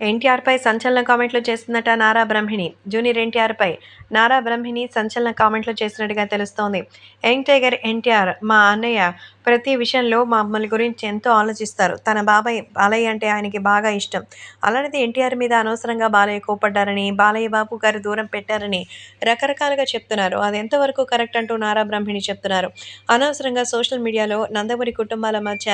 ఎన్టీఆర్పై సంచలన కామెంట్లు చేస్తున్నట నారా బ్రహ్మిణి. జూనియర్ ఎన్టీఆర్పై నారా బ్రహ్మిణి సంచలన కామెంట్లు చేసినట్టుగా తెలుస్తోంది. యంగ్ టైగర్ ఎన్టీఆర్ మా అన్నయ్య ప్రతి విషయంలో మమ్మల్ని గురించి ఎంతో ఆలోచిస్తారు. తన బాబాయ్ బాలయ్య అంటే ఆయనకి బాగా ఇష్టం. అలాంటిది ఎన్టీఆర్ మీద అనవసరంగా బాలయ్య కోపడ్డారని బాలయ్య బాబు గారు దూరం పెట్టారని రకరకాలుగా చెప్తున్నారు. అది ఎంతవరకు కరెక్ట్ అంటూ నారా బ్రహ్మిణి చెప్తున్నారు. అనవసరంగా సోషల్ మీడియాలో నందమూరి కుటుంబాల మధ్య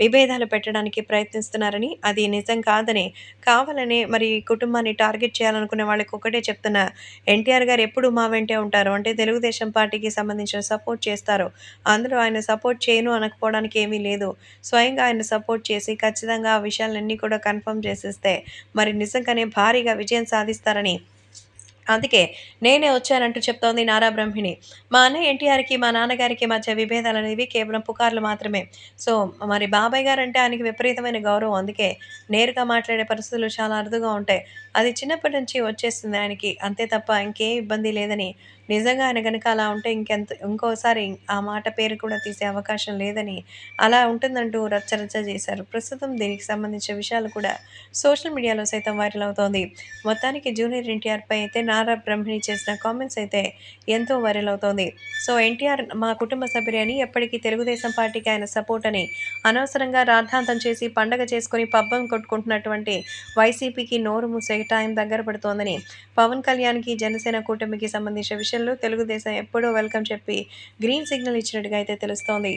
విభేదాలు పెట్టడానికి ప్రయత్నిస్తున్నారని అది నిజం కాదని కావాలని మరి కుటుంబాన్ని టార్గెట్ చేయాలనుకునే వాళ్ళకి ఒకటే చెప్తున్నా ఎన్టీఆర్ గారు ఎప్పుడు మా వెంటే ఉంటారు. అంటే తెలుగుదేశం పార్టీకి సంబంధించిన సపోర్ట్ చేస్తారు. అందులో ఆయన సపోర్ట్ చేయను అనకపోవడానికి ఏమీ లేదు. స్వయంగా ఆయన సపోర్ట్ చేసి ఖచ్చితంగా ఆ విషయాలన్నీ కూడా కన్ఫర్మ్ చేసేస్తే మరి నిజంగానే భారీగా విజయం సాధిస్తారని అందుకే నేనే వచ్చానంటూ చెప్తోంది నారా బ్రహ్మిణి. మా అన్నయ్య ఎన్టీఆర్కి మా నాన్నగారికి మధ్య విభేదాలు అనేవి కేవలం పుకార్లు మాత్రమే. సో మరి బాబాయ్ గారు అంటే ఆయనకి విపరీతమైన గౌరవం. అందుకే నేరుగా మాట్లాడే పరిస్థితులు చాలా అరుదుగా ఉంటాయి. అది చిన్నప్పటి నుంచి వచ్చేస్తుంది ఆయనకి. అంతే తప్ప ఇంకే ఇబ్బంది లేదని నిజంగా ఆయన కనుక అలా ఉంటే ఇంకెంత ఇంకోసారి ఆ మాట పేరు కూడా తీసే అవకాశం లేదని అలా ఉంటుందంటూ రచ్చరచ్చ చేశారు. ప్రస్తుతం దీనికి సంబంధించిన విషయాలు కూడా సోషల్ మీడియాలో సైతం వైరల్ అవుతోంది. మొత్తానికి జూనియర్ ఎన్టీఆర్పై అయితే నారా బ్రహ్మిణి చేసిన కామెంట్స్ అయితే ఎంతో వైరల్ అవుతోంది. సో ఎన్టీఆర్ మా కుటుంబ సభ్యుని ఎప్పటికీ తెలుగుదేశం పార్టీకి ఆయన సపోర్ట్ అని అనవసరంగా రాద్ధాంతం చేసి పండగ చేసుకుని పబ్బం కొట్టుకుంటున్నటువంటి వైసీపీకి నోరు మూసే టైం దగ్గర పడుతోందని పవన్ కళ్యాణ్కి జనసేన కూటమికి సంబంధించిన విషయంలో తెలుగుదేశం ఎప్పుడూ వెల్కమ్ చెప్పి గ్రీన్ సిగ్నల్ ఇచ్చినట్టుగా అయితే తెలుస్తోంది.